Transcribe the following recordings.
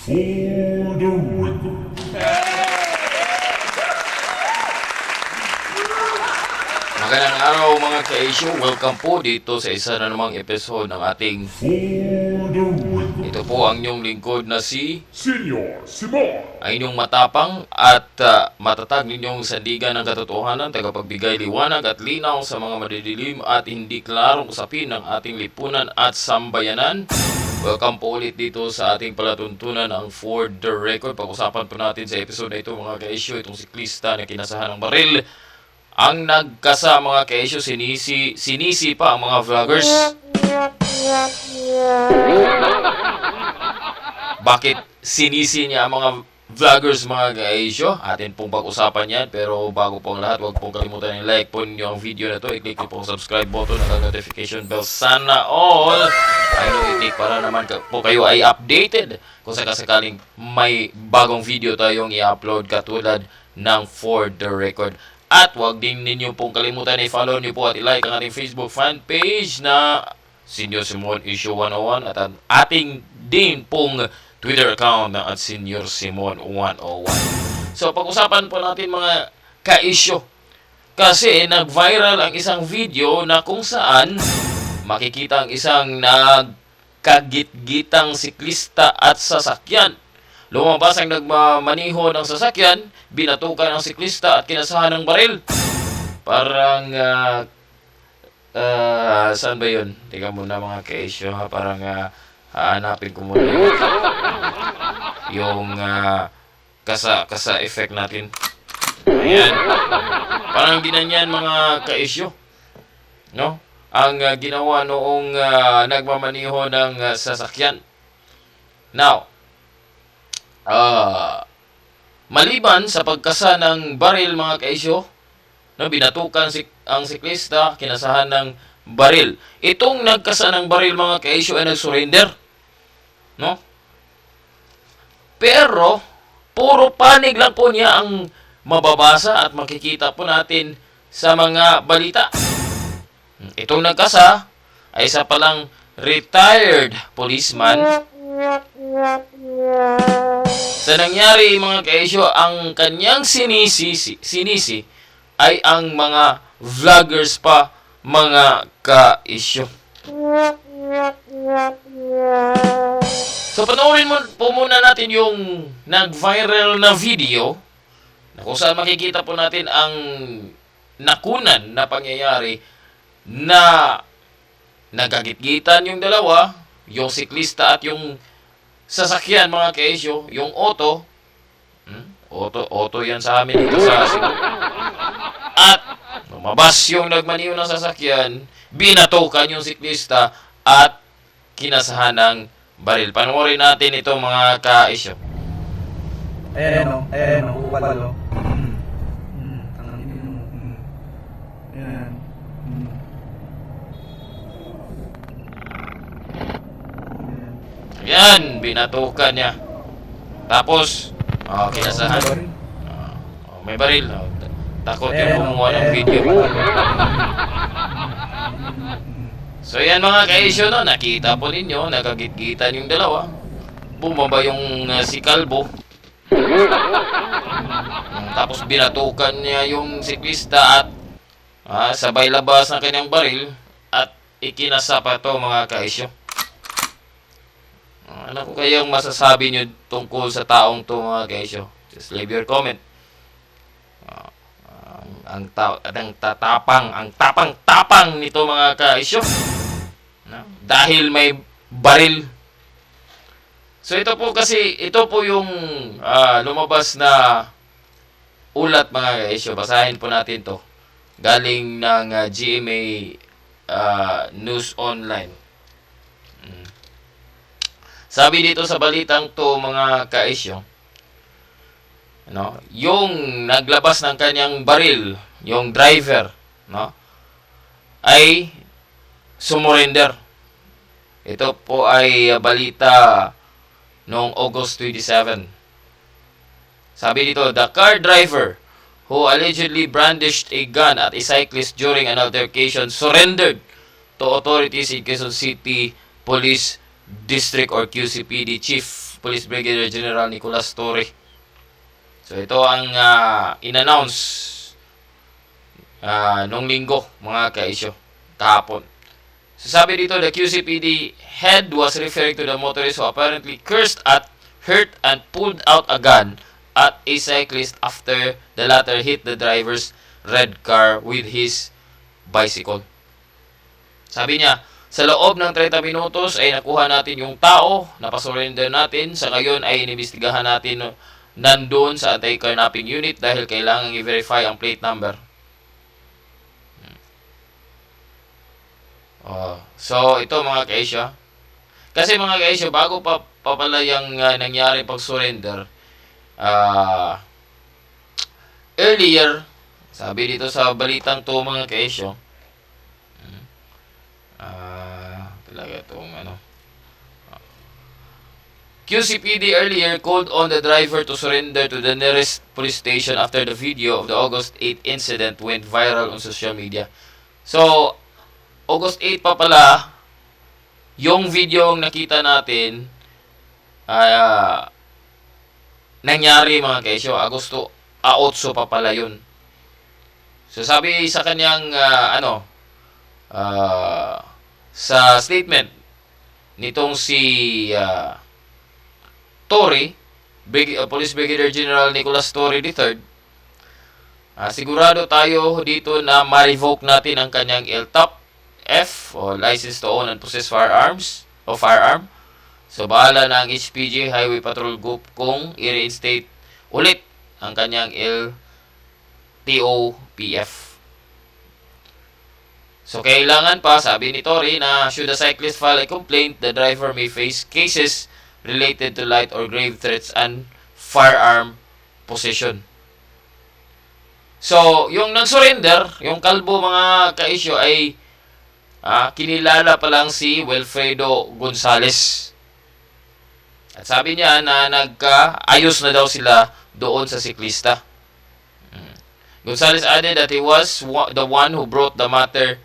For the record. Magandang araw mga ka-issue. Welcome po dito sa isa na namang episode ng ating For the record. ito po ang inyong lingkod na si Senyor Simon. ang inyong matapang at ah, matatag ninyong sandigan ng katotohanan, tagapagbigay liwanag at linaw sa mga madidilim at hindi klarong usapin ng ating lipunan at sambayanan. Welcome po ulit dito sa ating palatuntunan ang For The Record. Pag-usapan po natin sa episode na ito mga ka-issue, itong siklista na kinasahan ng baril. Ang nagkasa mga ka-issue, sinisi, sinisi pa ang mga vloggers. Bakit sinisi niya ang mga vloggers mga ka-issue? Atin pong pag-usapan yan. Pero bago po ang lahat, huwag pong kalimutan i-like po ninyo ang video na to. I-click niyo po ang subscribe button at ang notification bell. Sana all ay i-click para naman po kayo ay updated kung sakasakaling may bagong video tayong i-upload katulad ng For The Record. At huwag din ninyo pong kalimutan i-follow niyo po at i-like ang ating Facebook fan page na Senior Simon Issue 101 at ang ating din pong Twitter account na at Senior Simon 101. So pag-usapan po natin mga ka-issue. Kasi nag-viral ang isang video na kung saan makikita ang isang nagkagit-gitang siklista at sasakyan. Lumabas ang nagmamaniho ng sasakyan, binatukan ang siklista at kinasahan ng baril. Parang ah, Ah, saan ba yun? Teka muna mga ka-issue ha. Parang ah, hahanapin ko muna yung, yung ah, kasa, kasa effect natin. Ayan. Parang ginanyan mga ka-issue. No? Ang ah, ginawa noong ah, nagmamaniho ng ah, sasakyan. Now, ah, maliban sa pagkasa ng baril mga ka-issue, no, binatukan si, ang siklista, kinasahan ng baril. Itong nagkasa ng baril mga ka-issue ay nag-surrender. No? Pero, puro panig lang po niya ang mababasa at makikita po natin sa mga balita. Itong nagkasa ay isa palang retired policeman. Sa nangyari mga ka-issue, ang kanyang sinisi, sinisi ay ang mga vloggers pa mga ka-issue. So panoorin mo po muna natin yung nag-viral na video na kung saan makikita po natin ang nakunan na pangyayari na nagagitgitan yung dalawa, yung siklista at yung sasakyan mga ka-issue, yung auto, hmm? auto, auto yan sa amin dito sa Cebu. At lumabas yung nagmaniw ng sasakyan, binatukan yung siklista at kinasahan ng baril. Panoorin natin ito mga ka-issue. Ayan o, ayan o, upal o. Mo. Mm. Ayan. Mm. Ayan. Yan, binatukan niya. Tapos, oh, kinasahan. Oh, may baril. Oh, takot yung gumawa ng video. So yan mga ka-issue no, nakita po ninyo, nagagitgitan yung dalawa. Bumaba yung uh, si Kalbo. Tapos binatukan niya yung siklista at ah, sabay labas ng kanyang baril at ikinasa pa to mga ka-issue. Ah, Ano ko kayang masasabi nyo tungkol sa taong to mga ka-issue? Just leave your comment. Ang, ta- ang tatapang, ang tapang-tapang nito mga ka-issue. No? Dahil may baril. So ito po kasi, ito po yung ah, lumabas na ulat mga ka-issue. Basahin po natin to. Galing ng ah, GMA ah, News Online. Mm. Sabi dito sa balitang to mga ka-issue, no? Yung naglabas ng kanyang baril, yung driver, no? Ay sumurrender. Ito po ay uh, balita noong August 27. Sabi dito, the car driver who allegedly brandished a gun at a cyclist during an altercation surrendered to authorities in Quezon City Police District or QCPD Chief Police Brigadier General Nicolas Torre. So ito ang ah, in-announce ah, nung linggo mga kaisyo kahapon. So sabi dito, the QCPD head was referring to the motorist who apparently cursed at, hurt, and pulled out a gun at a cyclist after the latter hit the driver's red car with his bicycle. Sabi niya, sa loob ng 30 minutos ay nakuha natin yung tao, napasurrender natin, sa ngayon ay inimbestigahan natin nandoon sa anti-carnapping unit dahil kailangan i-verify ang plate number. Oh, so ito mga kaisyo. Kasi mga kaisyo, bago pa, pa yung ah, nangyari pag-surrender, ah earlier, sabi dito sa balitang to mga kaisyo, hmm, ah talaga itong ano, ah, QCPD earlier called on the driver to surrender to the nearest police station after the video of the August 8 incident went viral on social media. So, August 8 pa pala, yung video ang nakita natin, ah, nangyari mga kaisyo, Agosto a 8 pa pala yun. So sabi sa kanyang ah, ano, ah, sa statement nitong si ah, Tory, Brig- ah, Police Brigadier General Nicholas Tory III, ah, sigurado tayo dito na ma-revoke natin ang kanyang LTOP F o License to Own and Possess Firearms o Firearm. So bahala na ang HPG Highway Patrol Group kung i-reinstate ulit ang kanyang LTOPF. So kailangan pa, sabi ni Tori, na should a cyclist file a complaint, the driver may face cases related to light or grave threats and firearm possession. So, yung nag-surrender, yung kalbo mga ka-issue ay ah, kinilala pa lang si Wilfredo Gonzales. At sabi niya na nagkaayos na daw sila doon sa siklista. Mm. Gonzales added that he was wa- the one who brought the matter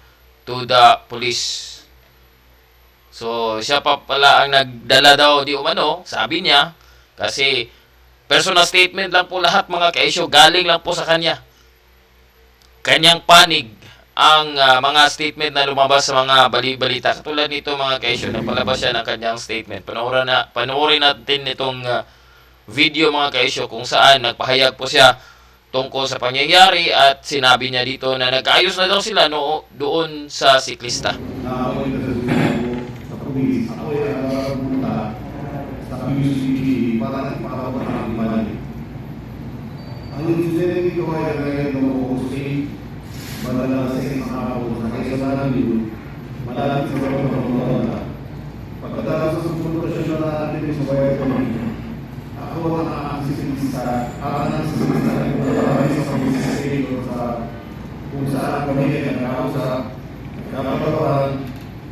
to the police. So, siya pa pala ang nagdala daw di umano, sabi niya, kasi personal statement lang po lahat mga ka-issue, galing lang po sa kanya. Kanyang panig ang ah, mga statement na lumabas sa mga bali-balita. Katulad nito mga ka-issue, nagpalabas siya ng kanyang statement. Panoorin, na, panoorin natin itong ah, video mga ka-issue kung saan nagpahayag po siya tungkol sa pangyayari at sinabi niya dito na nagkaayos na daw sila no, doon sa siklista. na ako yung nagsusuko sa pulis. Ako ay nakapunta sa QCPD para ipakabot ang ibalik. Ang incident dito ay ngayon noong August 8, madalas sa isang araw sa kaisabahan yun, malapit sa bawat ng mga Pagkatapos sa sumunod na natin sa bayan ko ako ang nakakasisig sa ang nakakasisig sa kung sa pamilya sa kung saan ang pamilya ang nakausap Kapatawaran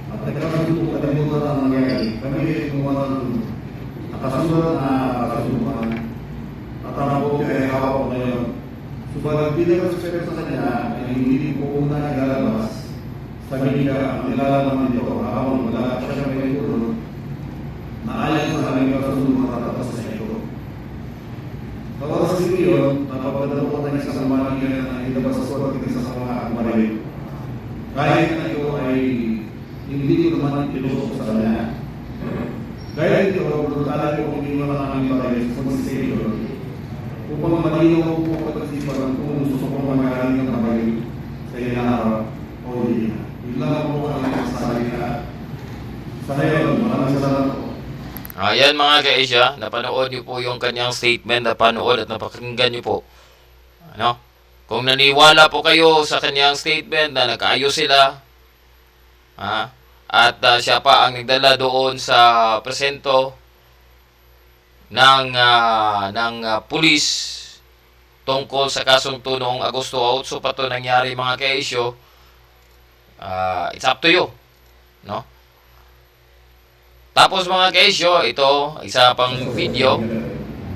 at nagkakaroon po kalimutan ang nangyayari. Kami ay gumawa ng nakasulat na kasunduan at ang po ay hawak ko ngayon. Subalit pinag-respeto sa kanya ay hindi po una ilalabas media ang nilalaman nito habang wala siya may tulong na ayon sa aming kasunduan at tapos sa ito. Oras dito yun, napapadalo ko na isang manigan na ilabas sa sulat ng isa sa mga akmaril. Kahit na ito ay hindi ko naman tinutok sa kanya. Gaya ito, brutala ko kung hindi mo lang aming patay sa konsisyon. Upang malinaw po pag-isipan kung gusto ko magaling ng kamay sa ilang araw o hindi. Yun lang po ang masasabi na sa ngayon, maraming salamat po. Ayan mga ka-Asia, napanood niyo po yung kanyang statement, napanood at napakinggan niyo po. Ano? Kung naniwala po kayo sa kanyang statement na nagkaayos sila, ha? at ah, siya pa ang nagdala doon sa presento ng ah, ng ah, pulis tungkol sa kasong to noong Agosto 8 pa to nangyari mga ka-issue, ah, it's up to you. No? Tapos mga kaisyo, ito, isa pang video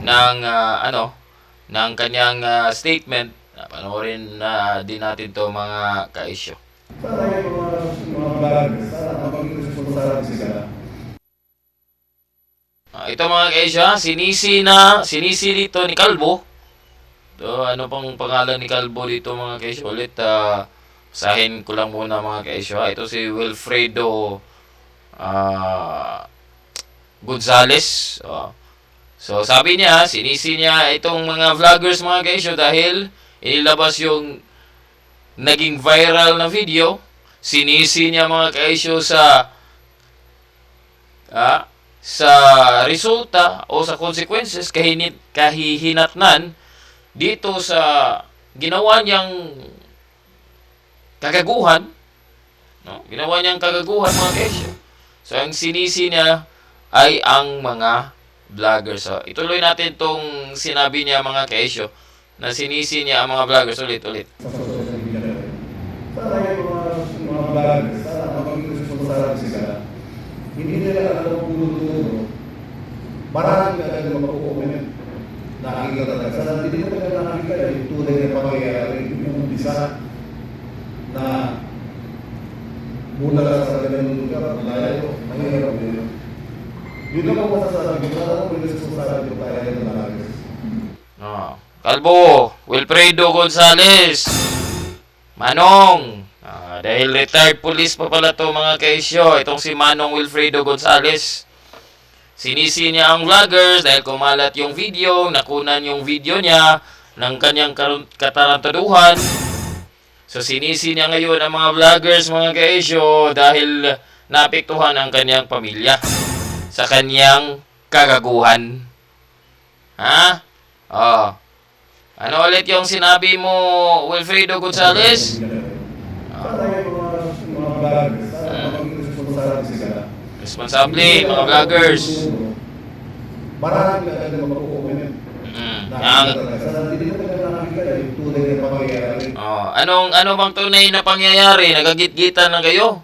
ng ah, ano, ng kanyang ah, statement. Panoorin na din natin to mga kaisyo. Sila. Ah, ito mga kaisyo, sinisi na, sinisi dito ni Kalbo. So, ano pang pangalan ni Kalbo dito mga kaisyo? Ulit, ah, sahin ko lang muna mga kaisyo. Ito si Wilfredo ah, Gonzales. Oh. So, sabi niya, sinisi niya itong mga vloggers mga kaisyo dahil inilabas yung naging viral na video. Sinisi niya mga kaisyo sa ah, sa resulta o sa consequences kahinit kahihinatnan dito sa ginawa niyang kagaguhan no ginawa niyang kagaguhan mga kesyo so ang sinisi niya ay ang mga vloggers so ituloy natin tong sinabi niya mga kesyo na sinisi niya ang mga vloggers ulit ulit sa social na mga, vloggers, sana maging responsable sila. Hindi nila alam kung dulo-dulo. Marami na agad makukumin. Nakikita talaga. Sana hindi mo talaga nakikita yung tunay na pangyayari. Yung umpisa na mula sa ganun lugar, malayo, mahirap din. Yun lang ang masasabi ko. Sana mo yung responsable tayo ng vloggers. Ah, Kalbo, Wilfredo Gonzales, Manong, ah, dahil retired police pa pala to mga kaisyo, itong si Manong Wilfredo Gonzales. Sinisi niya ang vloggers dahil kumalat yung video, nakunan yung video niya ng kanyang katarantaduhan. So sinisi niya ngayon ang mga vloggers mga kaisyo dahil naapektuhan ang kanyang pamilya sa kanyang kagaguhan. Ha? Oh. Ano ulit yung sinabi mo, Wilfredo Gonzales? Responsable mga vloggers. Marami na agad makukumin. Ang, pangyayari. oh, anong, ano bang tunay na pangyayari? Nagagit-gitan na kayo?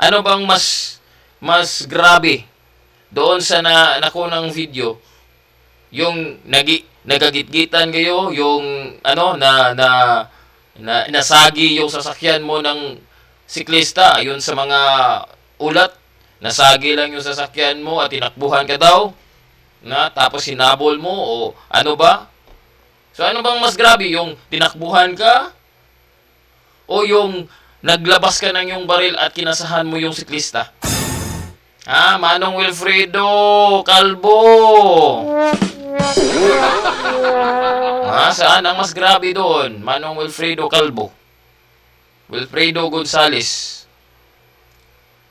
Ano bang mas, mas grabe doon sa na, nakunang video? Yung nagi, nagagit-gitan kayo, yung ano, na, na, na, nasagi yung sasakyan mo ng siklista, ayun sa mga ulat, nasagi lang yung sasakyan mo at tinakbuhan ka daw, na tapos hinabol mo o ano ba? So ano bang mas grabe, yung tinakbuhan ka o yung naglabas ka ng yung baril at kinasahan mo yung siklista? Ha, Manong Wilfredo Calvo. Ha, saan ang mas grabe doon? Manong Wilfredo Calvo. Wilfredo Gonzales.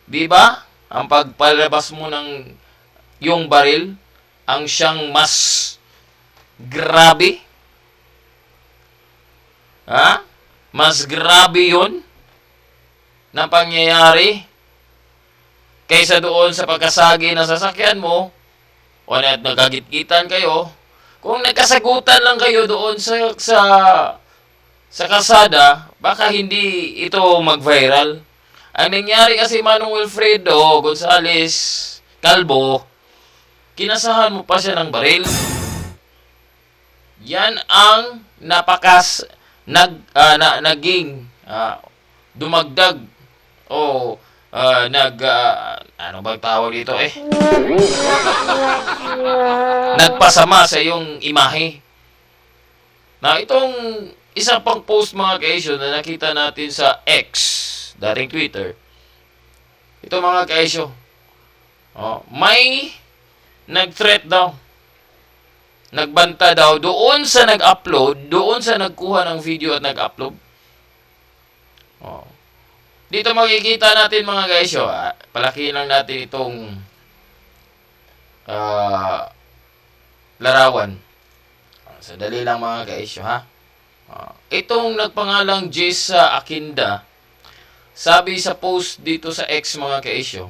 Di ba? Ang pagpalabas mo ng yung baril ang siyang mas grabe. Ha? Mas grabe yun na pangyayari kaysa doon sa pagkasagi ng sasakyan mo o na nagkagitgitan kayo kung nagkasagutan lang kayo doon sa sa sa kasada, baka hindi ito mag-viral. Ang nangyari kasi Manong Wilfredo Gonzales Calvo, kinasahan mo pa siya ng baril. Yan ang napakas nag ah, na, naging ah, dumagdag o ah, nag ah, ano bang tawag dito eh? Nagpasama sa iyong imahe. Na itong isa pang post mga kaisyo na nakita natin sa X dating Twitter. Ito mga kaisyo oh, may nag-threat daw nagbanta daw doon sa nag-upload, doon sa nagkuha ng video at nag-upload. Oh. Dito makikita natin mga guys, oh, ah, palaki lang natin itong ah, larawan. Ah, Sadali lang mga guys, oh, ha. Ah, itong nagpangalang Jace Akinda, sabi sa post dito sa X mga kaisyo,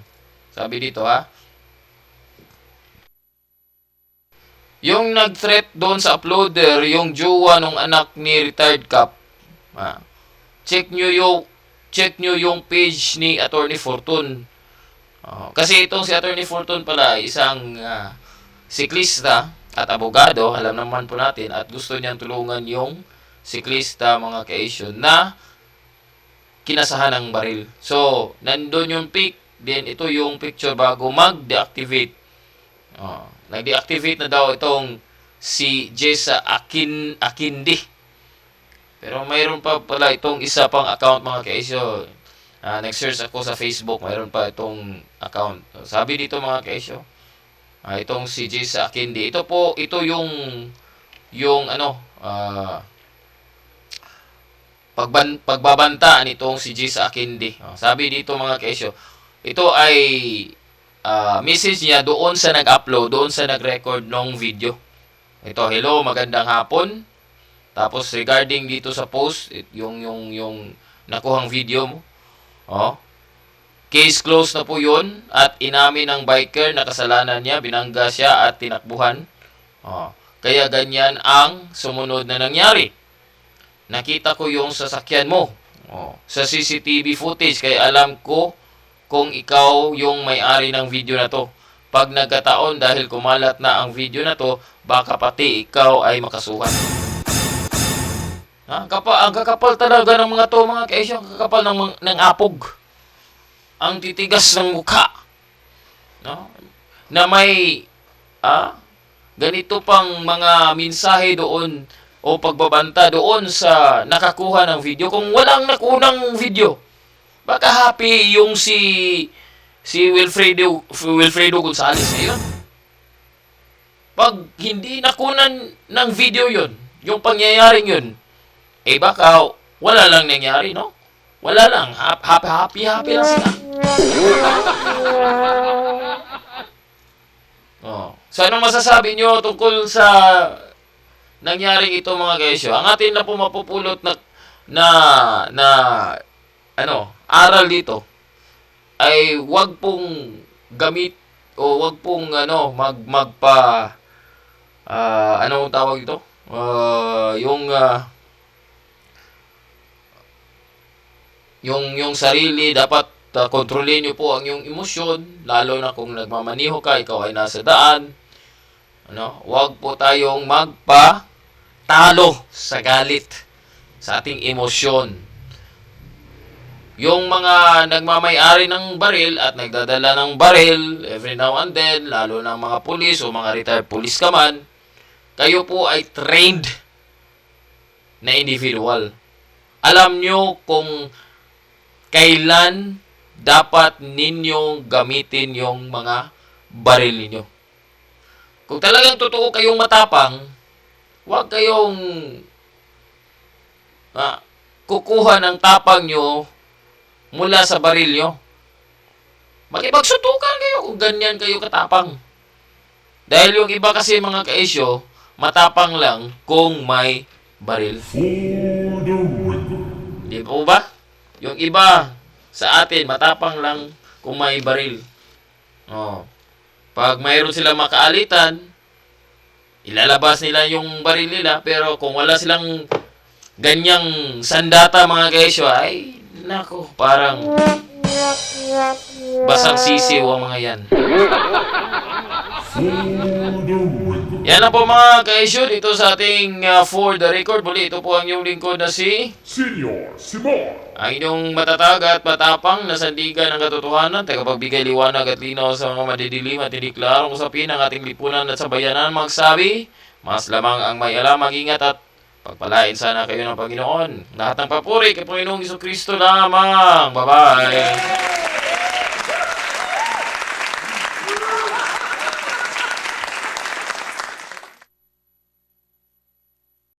sabi dito ha, Yung nag-threat doon sa uploader, yung jowa nung anak ni retired cop. Ah, check nyo yung check nyo yung page ni Attorney Fortune. Oh, kasi itong si Attorney Fortune pala isang ah, siklista at abogado, alam naman po natin at gusto niyang tulungan yung siklista mga ka-issue na kinasahan ng baril. So, nandun yung pic, then ito yung picture bago mag-deactivate. Oh. Nag-deactivate na daw itong si Jessa Akin Akindi. Pero mayroon pa pala itong isa pang account mga kaisyo. Ah, nag-search ako sa Facebook, mayroon pa itong account. Sabi dito mga kaisyo, ah, itong si Jessa Akindi. Ito po, ito yung yung ano, ah, pagban, pagbabanta nitong si Jessa Akindi. Ah, sabi dito mga kaisyo, ito ay ah, message niya doon sa nag-upload, doon sa nag-record ng video. Ito, hello, magandang hapon. Tapos regarding dito sa post, yung yung yung nakuhang video mo. Oh. Case closed na po 'yun at inamin ng biker na kasalanan niya, binangga siya at tinakbuhan. Oh. Kaya ganyan ang sumunod na nangyari. Nakita ko yung sasakyan mo. Oh. Sa CCTV footage kaya alam ko kung ikaw yung may-ari ng video na to. Pag nagkataon dahil kumalat na ang video na to, baka pati ikaw ay makasuhan. Ha? Kapa, ang kakapal talaga ng mga to, mga kaisyo, ang kakapal ng, ng apog. Ang titigas ng mukha. No? Na may, ah, ganito pang mga mensahe doon o pagbabanta doon sa nakakuha ng video. Kung walang nakunang video, baka happy yung si si Wilfredo Wilfredo Gonzales na yun. Pag hindi nakunan ng video yun, yung pangyayaring yun, eh baka wala lang nangyari, no? Wala lang. Hap- Happy, happy, happy lang sila. oh. So, anong masasabi nyo tungkol sa nangyari ito mga guys? Ang atin na po mapupulot na, na, na, ano, aral dito ay wag pong gamit o wag pong ano mag magpa ah ano tawag ito? Ah, yung ah, yung yung sarili dapat uh, kontrolin niyo po ang yung emosyon lalo na kung nagmamaniho ka ikaw ay nasa daan ano wag po tayong magpa talo sa galit sa ating emosyon yung mga nagmamay-ari ng baril at nagdadala ng baril every now and then, lalo ng mga pulis o mga retired police ka man, kayo po ay trained na individual. Alam nyo kung kailan dapat ninyong gamitin yung mga baril ninyo. Kung talagang totoo kayong matapang, huwag kayong ah, kukuha ng tapang nyo mula sa baril nyo. Makipagsutukan kayo kung ganyan kayo katapang. Dahil yung iba kasi mga kaisyo, matapang lang kung may baril. Di po ba? Yung iba sa atin, matapang lang kung may baril. Oh. Pag mayroon silang makaalitan, ilalabas nila yung baril nila, pero kung wala silang ganyang sandata mga kaisyo, ay, nako, parang basang sisiw ang mga yan. Yan na po mga kaisyo dito sa ating uh, For The Record. Muli, ito po ang inyong lingkod na si Senior Simon. ang inyong matatag at matapang na sandigan ng katotohanan, tagapagbigay liwanag at linaw sa mga madidilim at hindi klarong usapin ng ating lipunan at sabayanan magsabi, mas lamang ang may alam, mag-ingat at pagpalain sana kayo ng Panginoon. Lahat ng papuri kay Panginoong Iso Kristo lamang. Bye-bye!